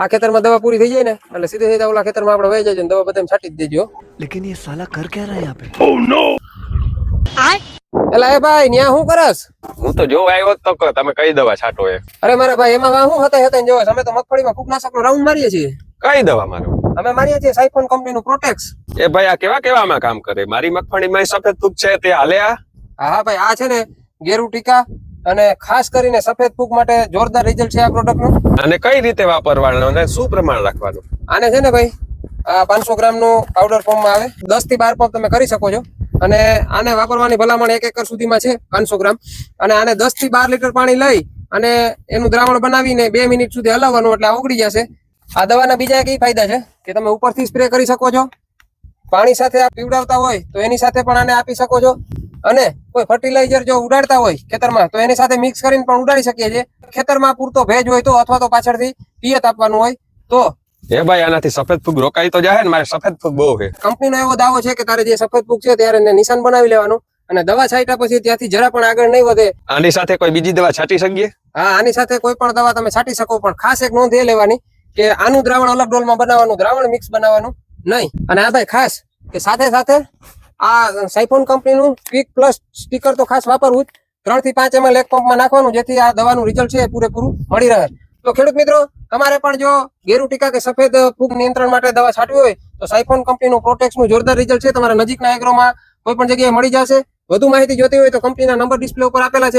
આ ખેતરમાં દવા પૂરી થઈ જાય ને એટલે સીધે સીધા ઓલા ખેતરમાં આપણે વહી જાય દવા બધા છાંટી દેજો. લેકિન એ સાલા કર ક્યાં રહ્યા યહાં ઓ નો એલા એ ભાઈ ન્યા શું કરસ? હું તો જોવા આવ્યો તો કે તમે કઈ દવા છાંટો એ અરે મારા ભાઈ એમાં વા શું હતા હતા જોવા અમે તો મગફળીમાં કૂકનાશકનો રાઉન્ડ મારીએ છીએ. કઈ દવા મારો? અમે મારીએ છીએ સાઇફોન કંપની નું પ્રોટેક્સ એ ભાઈ આ કેવા કેવામાં કામ કરે? મારી મગફળીમાં સફેદ તૂક છે તે હાલે આ? હા ભાઈ આ છે ને ગેરુ ટીકા અને ખાસ કરીને સફેદ ફૂગ માટે જોરદાર રિઝલ્ટ છે આ પ્રોડક્ટનું અને કઈ રીતે વાપરવાનું અને શું પ્રમાણ રાખવાનું? આને છે ને ભાઈ આ પાંચસો ગ્રામનું પાવડર ફોર્મમાં આવે. દસથી બાર પંપ તમે કરી શકો છો. અને આને વાપરવાની ભલામણ એક એકર સુધીમાં છે પાંચસો ગ્રામ. અને આને દસથી બાર લીટર પાણી લઈ અને એનું દ્રાવણ બનાવીને બે મિનિટ સુધી હલાવવાનું એટલે ઓગળી જશે. આ દવાના બીજા કઈ ફાયદા છે કે તમે ઉપરથી સ્પ્રે કરી શકો છો. પાણી સાથે આ પીવડાવતા હોય તો એની સાથે પણ આને આપી શકો છો. અને કોઈ ફર્ટિલાઇઝર જો ઉડાડતા હોય ખેતરમાં તો એની સાથે મિક્સ કરીને પણ ઉડાડી શકીએ છીએ. ખેતરમાં પૂરતો ભેજ હોય તો અથવા તો પાછળથી પિયત આપવાનું હોય તો. એ ભાઈ આનાથી સફેદ ફૂગ રોકાઈ તો જાય ને મારે સફેદ ફૂગ બહુ છે. કંપનીનો એવો દાવો છે કે તારે જે સફેદ ફૂગ છે ત્યારે એને નિશાન બનાવી લેવાનું અને દવા છાંટ્યા પછી ત્યાંથી જરા પણ આગળ નહીં વધે. આની સાથે કોઈ બીજી દવા છાંટી શકીએ? હા આની સાથે કોઈ પણ દવા તમે છાંટી શકો પણ ખાસ એક નોંધ એ લેવાની કે આનું દ્રાવણ અલગ ડોલમાં બનાવવાનું દ્રાવણ મિક્સ બનાવવાનું નહીં. અને આ ભાઈ ખાસ કે સાથે સાથે આ સાઇફોન કંપનીનું ક્વિક પ્લસ સ્ટીકર તો ખાસ વાપરવું જ. ત્રણથી પાંચ એમએલ એક પંપમાં નાખવાનું, જેથી આ દવાનું રિઝલ્ટ છે પૂરેપૂરું મળી રહે. તો ખેડૂત મિત્રો, તમારે પણ જો ગેરુ ટીકા કે સફેદ ફૂગ નિયંત્રણ માટે દવા છાંટવી હોય, તો સાઇફોન કંપનીનું પ્રોટેક્સનું જોરદાર રિઝલ્ટ છે. તમારા નજીકના એગ્રોમાં કોઈ પણ જગ્યાએ મળી જશે. વધુ માહિતી જોતી હોય તો કંપનીના નંબર ડિસ્પ્લે ઉપર આપેલા છે.